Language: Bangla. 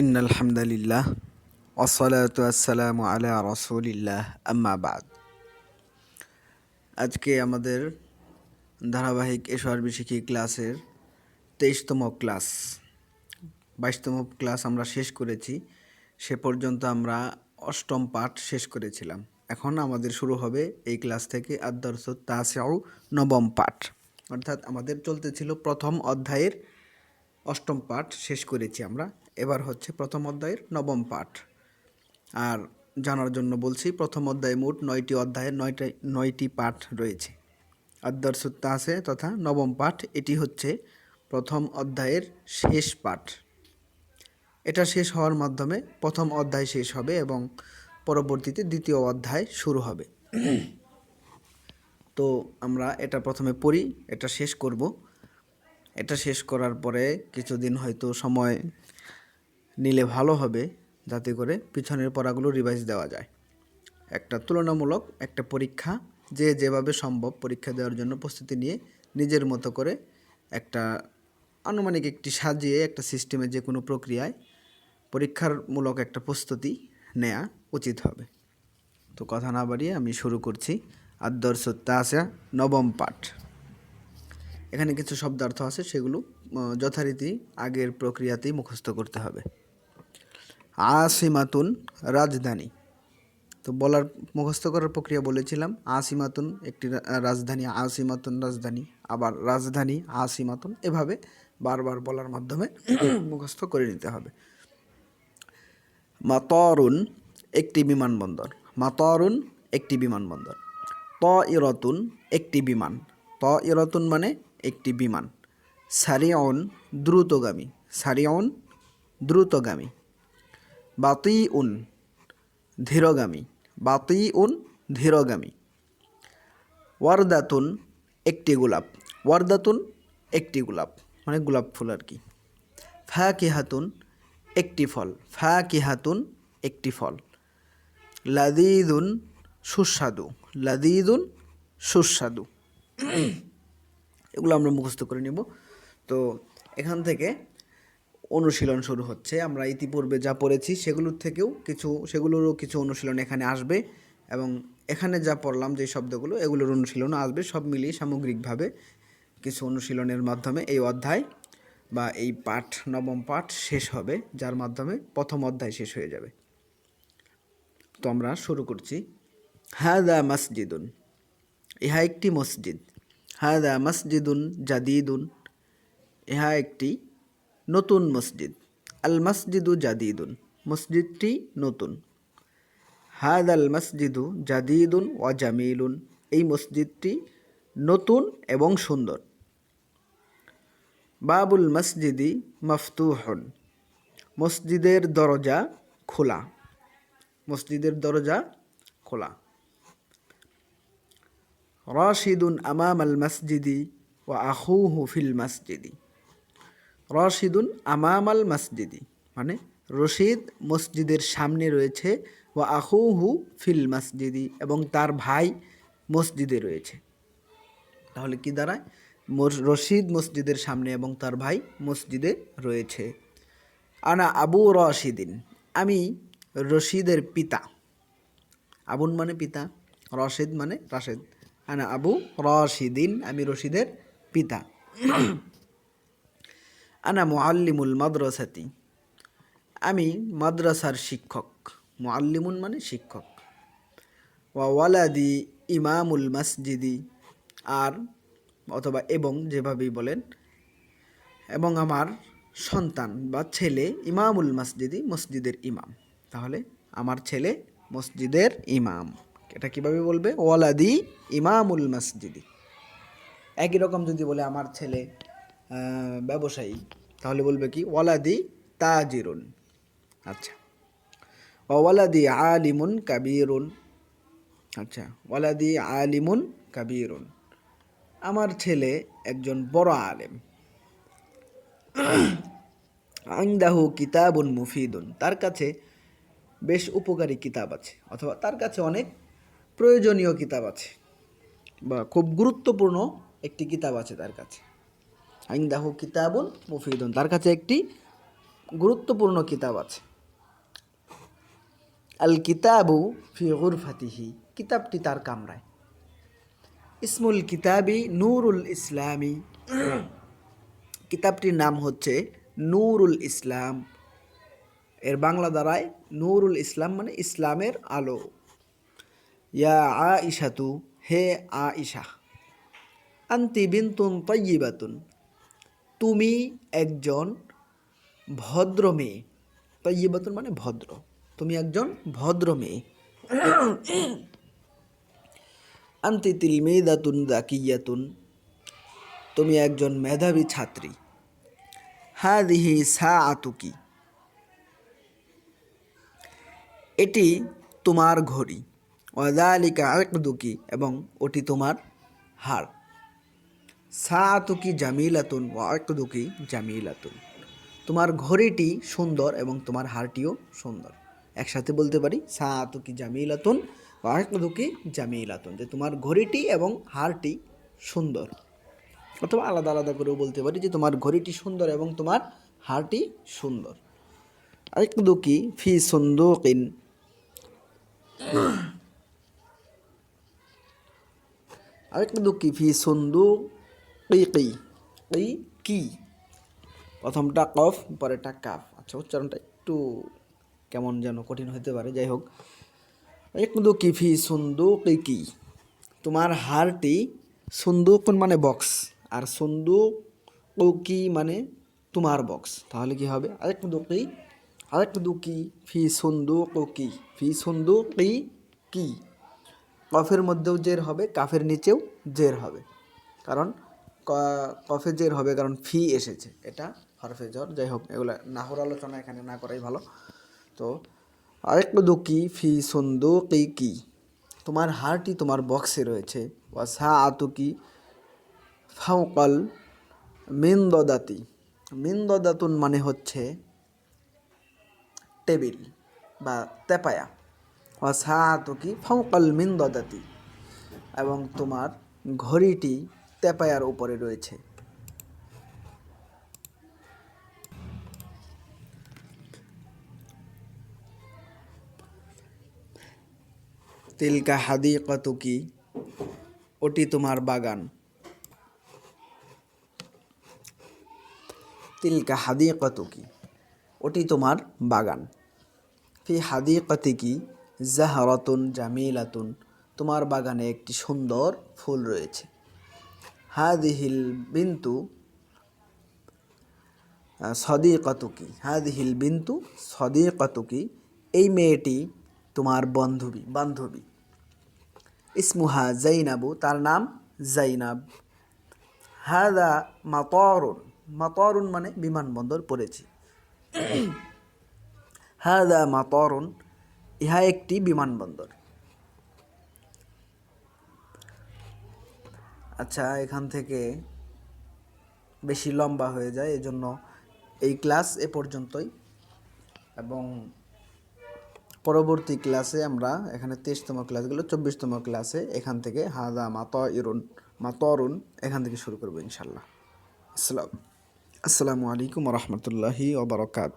ইন আলহামদুলিল্লাহ ওসলাত আসসালাম আলা রসুলিল্লাহ আম্মাবাদ আজকে আমাদের ধারাবাহিক এসআরবি শিখি ক্লাসের তেইশতম ক্লাস। বাইশতম ক্লাস আমরা শেষ করেছি, সে পর্যন্ত আমরা অষ্টম পাঠ শেষ করেছিলাম। এখন আমাদের শুরু হবে এই ক্লাস থেকে আদর্শ তাসেও নবম পাঠ। অর্থাৎ আমাদের চলতেছিল প্রথম অধ্যায়ের অষ্টম পাঠ শেষ করেছি আমরা। এবার হচ্ছে প্রথম অধ্যায়ের নবম পাঠ। আর জানার জন্য বলছি, প্রথম অধ্যায়ে মোট নয়টি অধ্যায়ের নয়টি নয়টি পাঠ রয়েছে। আদর্শুত্তা আছে তথা নবম পাঠ, এটি হচ্ছে প্রথম অধ্যায়ের শেষ পাঠ। এটা শেষ হওয়ার মাধ্যমে প্রথম অধ্যায় শেষ হবে এবং পরবর্তীতে দ্বিতীয় অধ্যায় শুরু হবে। তো আমরা এটা প্রথমে পড়ি, এটা শেষ করব। এটা শেষ করার পরে কিছুদিন হয়তো সময় নিলে ভালো হবে যাতে করে পিছনের পড়াগুলো রিভাইজ দেওয়া যায়। একটা তুলনামূলক একটা পরীক্ষা যে যেভাবে সম্ভব পরীক্ষা দেওয়ার জন্য প্রস্তুতি নিয়ে নিজের মতো করে একটা আনুমানিক একটি সাজিয়ে একটা সিস্টেমে যে কোনো প্রক্রিয়ায় পরীক্ষার মূলক একটা প্রস্তুতি নেওয়া উচিত হবে। তো কথা না বাড়িয়ে আমি শুরু করছি আদর্শ তাসা নবম পাঠ। এখানে কিছু শব্দার্থ আছে সেগুলো যথারীতি আগের প্রক্রিয়াতেই মুখস্থ করতে হবে। আসিমাতুন রাজধানী। তো বলার, মুখস্থ করার প্রক্রিয়া বলেছিলাম আসিমাতুন একটি রাজধানী আসিমাতুন রাজধানী, আবার রাজধানী আসিমাতুন এভাবে বারবার বলার মাধ্যমে মুখস্থ করে নিতে হবে। মাতরুন একটি বিমানবন্দর, মাতরুন একটি বিমানবন্দর ত ইরতুন একটি বিমান ত ইরতুন মানে একটি বিমান সারিয়ন দ্রুতগামী সারিয়ন দ্রুতগামী। বাতি উন ধীরগামী। বাতি উন ধীরগামী। ওয়ারদাতুন, একটি গোলাপ। ওয়ারদাতুন, একটি গোলাপ। মানে গোলাপ ফুল আর কি। ফা কিহাতুন একটি ফল। ফা কিহাতুন একটি ফল। লাদিদুন সুস্বাদু। লাদিদুন সুস্বাদু। এগুলো আমরা মুখস্থ করে নেব। তো এখান থেকে অনুশীলন শুরু হচ্ছে। আমরা ইতিপূর্বে যা পড়েছি সেগুলোর থেকেও কিছু, সেগুলোরও কিছু অনুশীলন এখানে আসবে এবং এখানে যা পড়লাম যে শব্দগুলো, এগুলোর অনুশীলন আসবে। সব মিলিয়ে সামগ্রিকভাবে কিছু অনুশীলনের মাধ্যমে এই অধ্যায় বা এই পাঠ, নবম পাঠ শেষ হবে, যার মাধ্যমে প্রথম অধ্যায় শেষ হয়ে যাবে। তো আমরা শুরু করছি। হাদা মসজিদুন, ইহা একটি মসজিদ। হাদা মসজিদুন জাদিদুন, ইহা একটি নতুন মসজিদ। আল মসজিদু জাদিদুন। মসজিদটি নতুন। হাদ আল মসজিদু জাদিদুন ওয়া জামিলুন। এই মসজিদটি নতুন এবং সুন্দর। বাবুল মসজিদি মফতুহন। মসজিদের দরজা খোলা। মসজিদের দরজা খোলা। রাশিদুন আমাম আল মসজিদি ও আহুহু ফিল মসজিদি। রশিদুন আমাম আল মসজিদি মানে রশিদ মসজিদের সামনে রয়েছে ও আহুহু ফিল মসজিদি এবং তার ভাই মসজিদে রয়েছে। তাহলে কি দাঁড়ায়? রশিদ মসজিদের সামনে এবং তার ভাই মসজিদে রয়েছে। আনা আবু রশিদিন, আমি রশিদের পিতা। আবুন মানে পিতা, রশিদ মানে রাশেদ। আনা আবু রশিদিন, আমি রশিদের পিতা। আনা মুআল্লিমুল মাদ্রাসাতি। আমি মাদ্রাসার শিক্ষক। মুআল্লিমুন মানে শিক্ষক। ওয়া ওয়ালাদি ইমামুল মসজিদি। আর অথবা এবং যেভাবেই বলেন, এবং আমার সন্তান বা ছেলে ইমামুল মসজিদি, মসজিদের ইমাম। তাহলে আমার ছেলে মসজিদের ইমাম। এটা কীভাবে বলবে? ওয়ালাদি ইমামুল মসজিদি। একই রকম যদি বলে আমার ছেলে ব্যবসায়ী। তাহলে বলবে কি, ওয়ালাদি তাজিরুন। আচ্ছা। ওয়ালাদি আলিমুন কাবিরুন। আচ্ছা ওয়ালাদি আলিমুন কাবিরুন। আমার ছেলে একজন বড় আলেম। আইন্দাহু কিতাবুন মুফিদুন। তার কাছে বেশ উপকারী কিতাব আছে, অথবা তার কাছে অনেক প্রয়োজনীয় কিতাব আছে, বা খুব গুরুত্বপূর্ণ একটি কিতাব আছে তার কাছে। আইন্দাহু কিতাবুন মুফিদুন। তার কাছে একটি গুরুত্বপূর্ণ কিতাব আছে। আল কিতাবু ফি গুরফাতিহি। কিতাবটি তার কামরায়। ইসমুল কিতাবি নূরুল ইসলামী। কিতাবটির নাম হচ্ছে নূরুল ইসলাম। এর বাংলা দ্বারায় নূরুল ইসলাম মানে ইসলামের আলো। ইয়া আ ইশাতু হে আ ইশা আন্তি বিন্তুন তৈবাতুন তুমি একজন ভদ্র মেয়ে। তৈবাতুন মানে ভদ্র। তুমি একজন ভদ্র মেয়ে। আন্তি তিলমেদাতুন দাকিয়াতুন। তুমি একজন মেধাবী ছাত্রী। হাদিহি সা আতুকি এটি তোমার ঘড়ি। ওয়াদালিকা আকদুকি এবং ওটি তোমার হার। সাতুকি জামিলাতুন ও আকদুকি জামিলাতুন। তোমার ঘড়িটি সুন্দর এবং তোমার হারটিও সুন্দর। একসাথে বলতে পারি, সাতুকি জামিলাতুন ও আকদুকি জামিলাতুন। যে তোমার ঘড়িটি এবং হারটি সুন্দর। অথবা আলাদা আলাদা করেও বলতে পারি যে তোমার ঘড়িটি সুন্দর এবং তোমার হারটি সুন্দর। আকদুকি ফি সুন্দুকিন। আরেকদুকি ফি সন্দু কি কি কি কি প্রথমটা কফ পরেরটা কাফ। আচ্ছা উচ্চারণটা একটু কেমন যেন কঠিন হতে পারে যাই হোক। একদুকি ফি সুন্দু কি কি তোমার হারটি সুন্দু কোন মানে বক্স আর সন্দুক কি মানে তোমার বক্স তাহলে কি হবে? আরেক দুকি আরেক দুকি ফি সন্দুক কি ফি সন্দুক কি কি কফের মধ্যেও জের হবে কাফের নিচেও জের হবে। কারণ ক- কফে জের হবে কারণ ফি এসেছে। এটা হরফে জর। যাই হোক, এগুলো নাহর আলোচনা এখানে না করাই ভালো। তো আরেক দুকি ফি সন্দু কি? কি তোমার হারটি তোমার বক্সে রয়েছে। ওয়া সা আতুকি ফাউকাল মিন্দদাতি। মিন্দদাতুন মানে হচ্ছে টেবিল বা তেপায়া। ওয়াসাতুকি ফাউকাল মিন্দদাতি। এবং তোমার ঘড়িটি তেপায়ার উপরে রয়েছে। তিলকা হাদিকাতুকি ওটি তোমার বাগান। তিলকা হাদিকাতুকি ওটি তোমার বাগান। ফি হাদিকাতিকি জাহারাতুন জামিলাতুন। তোমার বাগানে একটি সুন্দর ফুল রয়েছে। হাদিহিল বিন্তু সদিকাতুকি, হাদিহিল বিন্তু, সদিকাতুকি, এই মেয়েটি তোমার বান্ধবী বান্ধবী। ইসমুহা জাইনাবু, তার নাম জাইনাব। হাদা মাতরুন মাতরুন মানে বিমানবন্দর পড়েছি। হাদা মাতরুন, ইহা একটি বিমানবন্দর। আচ্ছা এখান থেকে বেশি লম্বা হয়ে যায়, এজন্য এই ক্লাস এ পর্যন্তই। এবং পরবর্তী ক্লাসে আমরা এখানে তেইশতম ক্লাসগুলো, চব্বিশতম ক্লাসে এখান থেকে হাদা মাত ইরুন মাতরুন এখান থেকে শুরু করব ইনশাল্লাহ আসসালাম, আসসালামু আলাইকুম রহমতুল্লাহি ওবরকাত